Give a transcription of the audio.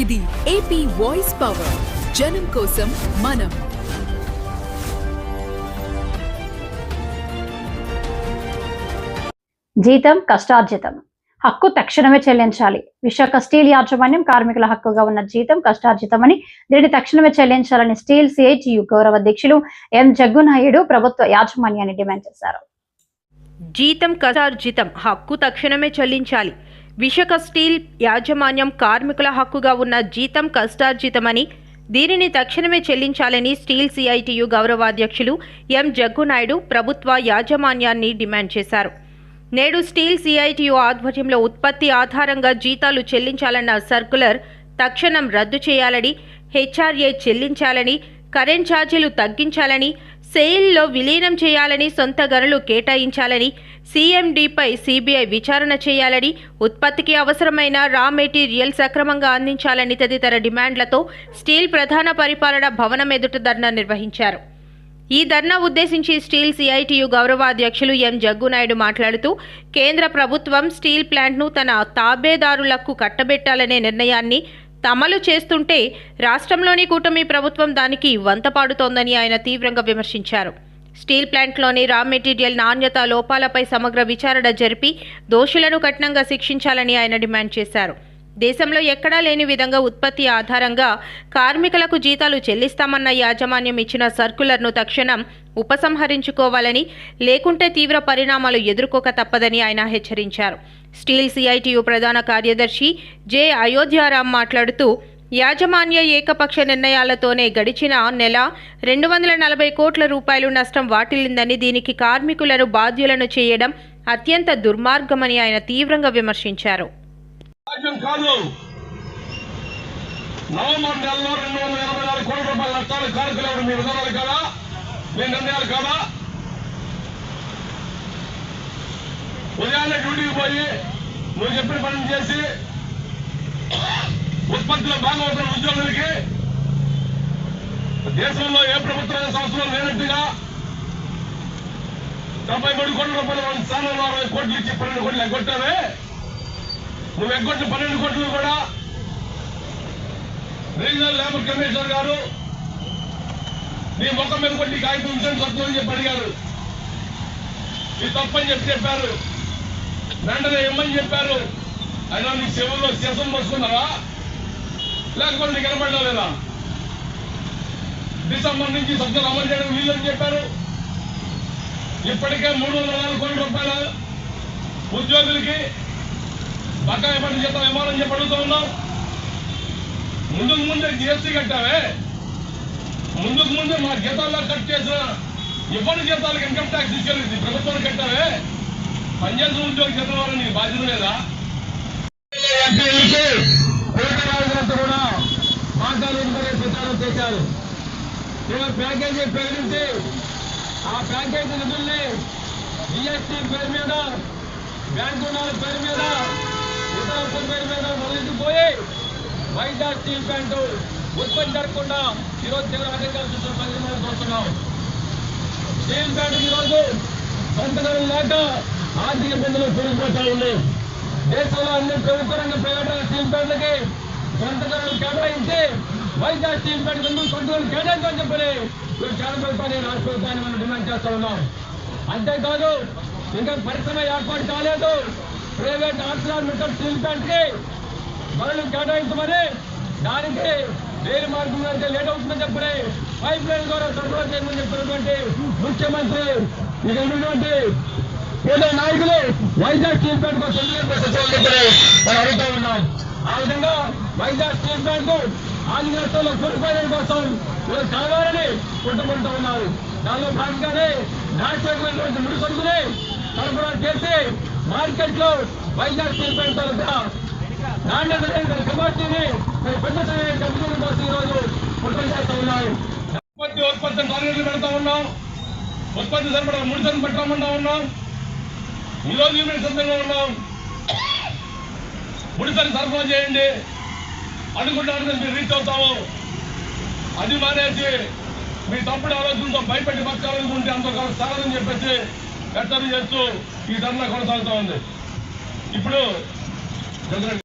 ఇది AP voice power జనం కోసం మనం. జీతం కష్టార్జితం. హక్కు తక్షణమే చెల్లించాలి. విశాఖ స్టీల్ యాజమాన్యం కార్మికుల హక్కుగా ఉన్న జీతం కష్టార్జితమని దీనిని తక్షణమే చెల్లించాలని స్టీల్ సిఐటియు గౌరవ అధ్యక్షులు ఎం జగ్గునాయుడు ప్రభుత్వ యాజమాన్యాన్ని డిమాండ్ చేశారు. జీతం కష్టార్జితం హక్కు తక్షణమే చెల్లించాలి. విశాఖ స్టీల్ యాజమాన్యం కార్మికుల హక్కుగా ఉన్న జీతం కష్టార్జితమని దీనిని తక్షణమే చెల్లించాలని స్టీల్ సిఐటియు గౌరవాధ్యక్షులు ఎం. జగ్గునాయుడు ప్రభుత్వ యాజమాన్యాన్ని డిమాండ్ చేశారు. నేడు స్టీల్ సిఐటియు ఆధ్వర్యంలో ఉత్పత్తి ఆధారంగా జీతాలు చెల్లించాలన్న సర్కులర్ తక్షణం రద్దు చేయాలని హెచ్ఆర్ఏ చెల్లించాలని కరెంట్ ఛార్జీలు తగ్గించాలని సెయిల్లో విలీనం చేయాలని సొంత గనులు కేటాయించాలని సీఎండీపై సీబీఐ విచారణ చేయాలని ఉత్పత్తికి అవసరమైన రా మెటీరియల్ సక్రమంగా అందించాలని తదితర డిమాండ్లతో స్టీల్ ప్రధాన పరిపాలన భవనం ఎదుట ధర్నా నిర్వహించారు. ఈ ధర్నా ఉద్దేశించి స్టీల్ సిఐటియు గౌరవాధ్యక్షులు ఎం. జగ్గునాయుడు మాట్లాడుతూ కేంద్ర ప్రభుత్వం స్టీల్ ప్లాంట్ను తన తాబేదారులకు కట్టబెట్టాలనే నిర్ణయాన్ని అమలు చేస్తుంటే రాష్ట్రంలోని కూటమి ప్రభుత్వం దానికి వంతపాడుతోందని ఆయన తీవ్రంగా విమర్శించారు. స్టీల్ ప్లాంట్లోని రా మెటీరియల్ నాణ్యత లోపాలపై సమగ్ర విచారణ జరిపి దోషులను కఠినంగా శిక్షించాలని ఆయన డిమాండ్ చేశారు. దేశంలో ఎక్కడా లేని విధంగా ఉత్పత్తి ఆధారంగా కార్మికులకు జీతాలు చెల్లిస్తామన్న యాజమాన్యం ఇచ్చిన సర్కులర్ను తక్షణం ఉపసంహరించుకోవాలని లేకుంటే తీవ్ర పరిణామాలు ఎదుర్కోక తప్పదని ఆయన హెచ్చరించారు. స్టీల్ సిఐటియు ప్రధాన కార్యదర్శి జె. అయోధ్యారాం మాట్లాడుతూ యాజమాన్య ఏకపక్ష నిర్ణయాలతోనే గడిచిన నెల రెండు వందల నలభై కోట్ల రూపాయలు నష్టం వాటిల్లిందని దీనికి కార్మికులను బాధ్యులను చేయడం అత్యంత దుర్మార్గమని ఆయన తీవ్రంగా విమర్శించారు. రాజ్యం కాదు. నవంబర్ నెలలో రెండు వందల ఎనభై నాలుగు కోట్ల రూపాయల నష్టాలు కార్యక్రమం మీ విధానాలు కాదా? మీ నిర్ణయాలు కాదా? ఉదయాన్నే డ్యూటీకి పోయి నువ్వు చెప్పిన పని చేసి ఉత్పత్తిలో భాగమవుతున్న ఉద్యోగులకి దేశంలో ఏ ప్రభుత్వ సంస్థలు లేనట్టుగా డెబ్బై మూడు కోట్ల రూపాయలు వాళ్ళ స్థానంలో అరవై కోట్లు ఇచ్చి పన్నెండు కోట్లు ఎగ్గొట్టావే? నువ్వు ఎగ్గొట్టిన పన్నెండు కోట్లు కూడా రీజనల్ లేబర్ కమిషనర్ గారు నీ ముఖం మీద కొట్టి కాగితం ఉంచండి సత్తు చెప్పి అడిగారు. ఇది తప్పని చెప్పి చెప్పారు. వెంటనే ఇమ్మని చెప్పారు. అయినా నీ శివంలో శివం వస్తున్నావా లేకపోతే నీకు కనపడ్డా లేదా? డిసెంబర్ నుంచి సబ్సిడీ అమలు చేయడం వీళ్ళని చెప్పారు. ఇప్పటికే మూడు వందల నాలుగు కోట్ల రూపాయలు ఉద్యోగులకి బకాయి పని చేద్దాం ఇవ్వాలని చెప్పి అడుగుతూ ఉన్నాం. ముందుకు ముందే జిఎస్టీ కట్టావే? ముందుకు ముందే మా జీతాల్లో కట్ చేసిన ఇబ్బంది జీతాలకు ఇన్కమ్ ట్యాక్స్ తీసుకెళ్ళి ప్రభుత్వం కట్టావే? పనిచేసిన ఉద్యోగ జీతం వల్ల నీకు బాధ్యత లేదా? కూడా మాట్లాడుకుంటే ప్రచారం చేశారు ఇలా ప్యాకేజీ ప్రకటించి ఆ ప్యాకేజీ నిధుల్ని జిఎస్టీ పేరు మీద బ్యాంకు రుణాల పేరు మీద ఇతర పేరు స్టీల్ ప్లాంట్ ఉత్పత్తి జరగకుండా ఈరోజు తీవ్ర అధికారులు చూసిన పరిణామాలు చూస్తున్నాం స్టీల్ ప్లాంట్ ఈరోజు సంతకాలు లేక ఆర్థిక ఇబ్బందులు పెరిగిపోతా ఉంది దేశంలో అన్ని ప్రభుత్వ రంగ ప్రైవేట్ రంగ స్టీల్ ప్లాంట్లకి సంతకాలు కేటాయించి వైజాగ్ స్టీల్ ప్లాంట్ కింద సంతకాలు కేటాయించని చెప్పని మీరు చాలా ప్రభుత్వాన్ని రాష్ట్ర ప్రభుత్వాన్ని మనం డిమాండ్ చేస్తా ఉన్నాం. అంతేకాదు ఇంకా పరిశ్రమ ఏర్పాటు కాలేదు. ప్రైవేట్ ఆర్సలార్ మిట్టల్ స్టీల్ ప్లాంట్కి మనల్ని కేటాయించమని దానికి వేరు మార్గం అయితే లేట్ అవుతుందని చెప్పని పైప్ లైన్ ద్వారా సరఫరా చేయమని చెప్పినటువంటి ముఖ్యమంత్రి ఇక్కడ ఉన్నటువంటి ఏదో నాయకులు వైజాగ్ స్టీల్ ప్లాంట్ కోసం మనం అడుగుతా ఉన్నాం. ఆ విధంగా వైజాగ్ స్టీల్ ప్లాంట్ ఆంధ్రప్రదేశ్లో రాష్ట్రంలో కోసం వీళ్ళు కావాలని కొట్టుకుంటూ ఉన్నారు. దానిలో భాగంగానే నాశనమైనటువంటి ముడి సరుకుని సరఫరా చేసి మార్కెట్లో వైజాగ్ స్టీల్ ప్లాంట్ తరఫున నాణ్యత లేని కమార్టీని పెద్ద కంపెనీల కోసం ఈరోజు కుట్రలు చేస్తూ ఉన్నారు ఉత్పత్తి ఉత్పత్తి టార్గెట్లు పెడతా ఉన్నాం. ఉత్పత్తి సరిపడా ముడితను పెట్టామన్నా ఉన్నాం. ఈరోజు యూనిట్ సిద్ధంగా ఉన్నాం. ముడిసరి సరఫరా చేయండి. అనుకుంటే అనుకుంటే మీరు రీచ్ అవుతాము. అది మానేసి మీ తప్పుడు ఆలోచనతో భయపెట్టి బతకాలనుకుంటే అంతకాలం సాగదని చెప్పేసి హెచ్చరిక చేస్తూ ఈ ధర్నా కొనసాగుతూ ఉంది. ఇప్పుడు